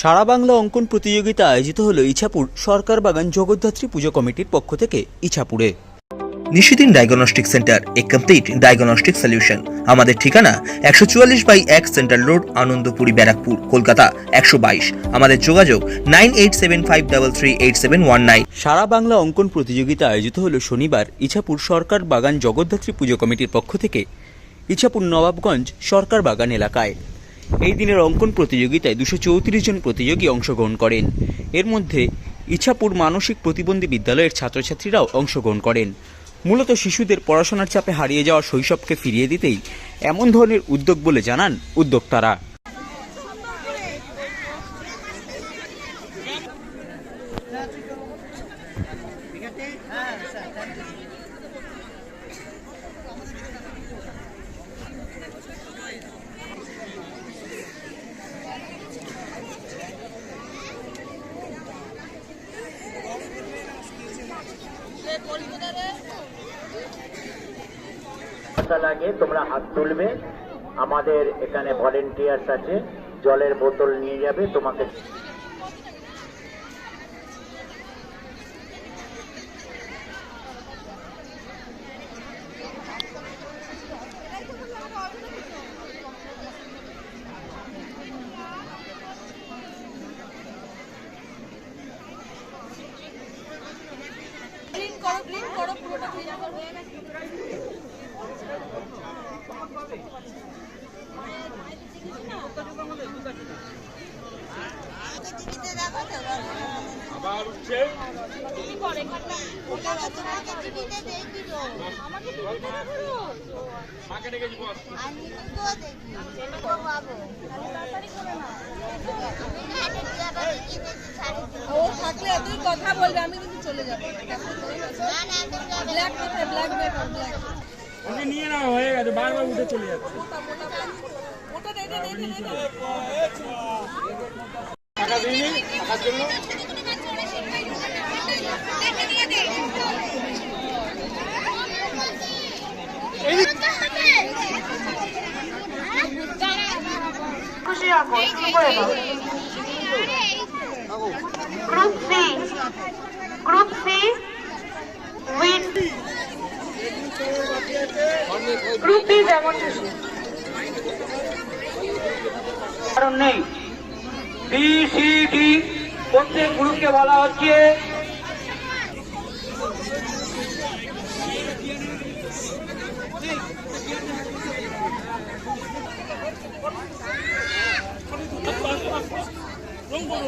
সারা বাংলা অঙ্কন প্রতিযোগিতা আয়োজিত হলো ইছাপুর সরকার বাগান জগদ্ধাত্রী পুজো কমিটির পক্ষ থেকে ইছাপুরে। নিশিদিন ডায়াগনস্টিক সেন্টার এ কমপ্লিট ডায়াগনস্টিক সলিউশন আমাদের ঠিকানা একশো চুয়াল্লিশ বাই এক সেন্ট্রাল রোড আনন্দপুরি ব্যারাকপুর কলকাতা একশো বাইশ। আমাদের যোগাযোগ nine eight seven five double three eight seven one nine. সারা বাংলা অঙ্কন প্রতিযোগিতা আয়োজিত হলো শনিবার ইছাপুর সরকার বাগান জগদ্ধাত্রী পুজো কমিটির পক্ষ থেকে। ইছাপুর নবাবগঞ্জ সরকার বাগান এলাকায়। এই দিনের অঙ্কন প্রতিযোগিতায় দুশো চৌত্রিশ জন প্রতিযোগী অংশগ্রহণ করেন। এর মধ্যে ইছাপুর মানসিক প্রতিবন্ধী বিদ্যালয়ের ছাত্রছাত্রীরাও অংশগ্রহণ করেন। মূলত শিশুদের পড়াশোনার চাপে হারিয়ে যাওয়া শৈশবকে ফিরিয়ে দিতেই এমন ধরনের উদ্যোগ বলে জানান উদ্যোক্তারা। লাগে তোমরা হাত তুলবে। আমাদের এখানে ভলেন্টিয়ার্স আছে জলের বোতল নিয়ে যাবে তোমাকে করো ক্লিন করো পুরোটা ক্লিন করো আমাকে টিভিতে রাখো আমি তো দেখি বাবু তাড়াতাড়ি করে না কথা বলবে আমি কিন্তু চলে যাব না না ব্ল্যাক কোথায় ব্ল্যাক ব্ল্যাক ওকে নিয়ে নেওয়া হয়ে গেছে বারবার উঠে চলে যাচ্ছে ওটা দে দে দে দে দে টাকা দিইনি টাকার জন্য খুশি আঁকো শুরু করে দাও group C group C win group B যেমন কারণ নেই। বি সি ডি প্রত্যেক গ্রুপকে বলা হচ্ছে